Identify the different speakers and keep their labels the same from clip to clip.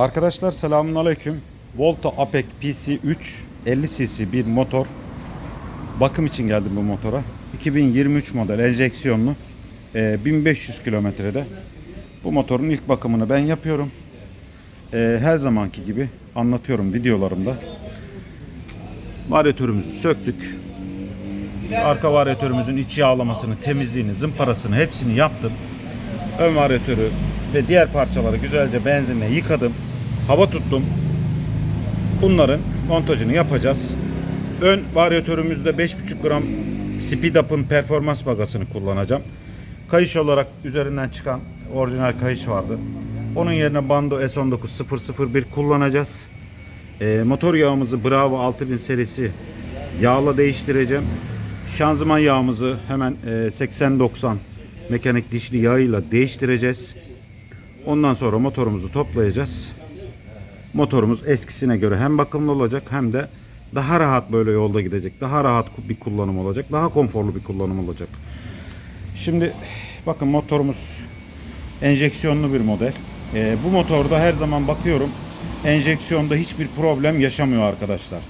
Speaker 1: Arkadaşlar selamun aleyküm. Volta Apec PC3 50 cc bir motor. Bakım için geldim bu motora. 2023 model enjeksiyonlu. Ee, 1500 kilometrede. Bu motorun ilk bakımını ben yapıyorum. Ee, her zamanki gibi anlatıyorum videolarımda. Varyatörümüzü söktük. Arka varyatörümüzün iç yağlamasını, temizliğini, zımparasını hepsini yaptım. Ön varyatörü ve diğer parçaları güzelce benzinle yıkadım. Hava tuttum. Bunların montajını yapacağız. Ön varyatörümüzde 5,5 gram Speed Up'ın performans bagasını kullanacağım. Kayış olarak üzerinden çıkan orijinal kayış vardı. Onun yerine Bando S19 001 kullanacağız. Ee, motor yağımızı Bravo 6000 serisi yağla değiştireceğim. Şanzıman yağımızı hemen e, 80-90 mekanik dişli yağıyla değiştireceğiz. Ondan sonra motorumuzu toplayacağız. Motorumuz eskisine göre hem bakımlı olacak hem de daha rahat böyle yolda gidecek. Daha rahat bir kullanım olacak. Daha konforlu bir kullanım olacak. Şimdi bakın motorumuz enjeksiyonlu bir model. Ee, bu motorda her zaman bakıyorum enjeksiyonda hiçbir problem yaşamıyor arkadaşlar.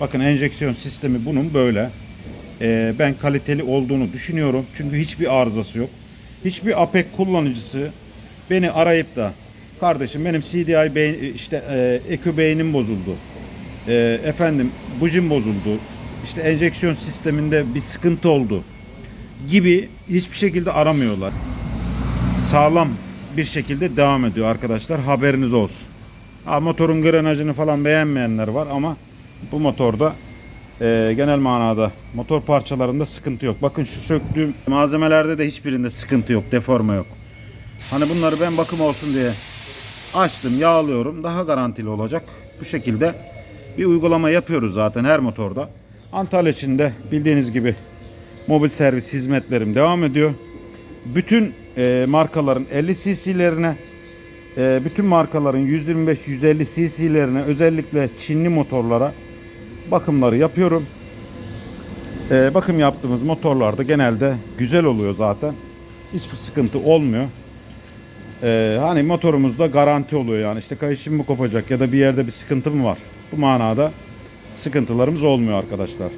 Speaker 1: Bakın enjeksiyon sistemi bunun böyle. Ee, ben kaliteli olduğunu düşünüyorum. Çünkü hiçbir arızası yok. Hiçbir APEC kullanıcısı beni arayıp da kardeşim benim CDI beyin, işte e, EQ beynim bozuldu. E, efendim bujim bozuldu. İşte enjeksiyon sisteminde bir sıkıntı oldu gibi hiçbir şekilde aramıyorlar. Sağlam bir şekilde devam ediyor arkadaşlar. Haberiniz olsun. Ha, motorun grenajını falan beğenmeyenler var ama bu motorda e, genel manada motor parçalarında sıkıntı yok. Bakın şu söktüğüm malzemelerde de hiçbirinde sıkıntı yok, deforme yok. Hani bunları ben bakım olsun diye açtım, yağlıyorum. Daha garantili olacak. Bu şekilde bir uygulama yapıyoruz zaten her motorda. Antalya için de bildiğiniz gibi mobil servis hizmetlerim devam ediyor. Bütün e, markaların 50 cc'lerine e, bütün markaların 125-150 cc'lerine özellikle Çinli motorlara bakımları yapıyorum. E, bakım yaptığımız motorlarda genelde güzel oluyor zaten. Hiçbir sıkıntı olmuyor. E, hani motorumuzda garanti oluyor yani işte kayışım mı kopacak ya da bir yerde bir sıkıntı mı var? Bu manada sıkıntılarımız olmuyor arkadaşlar.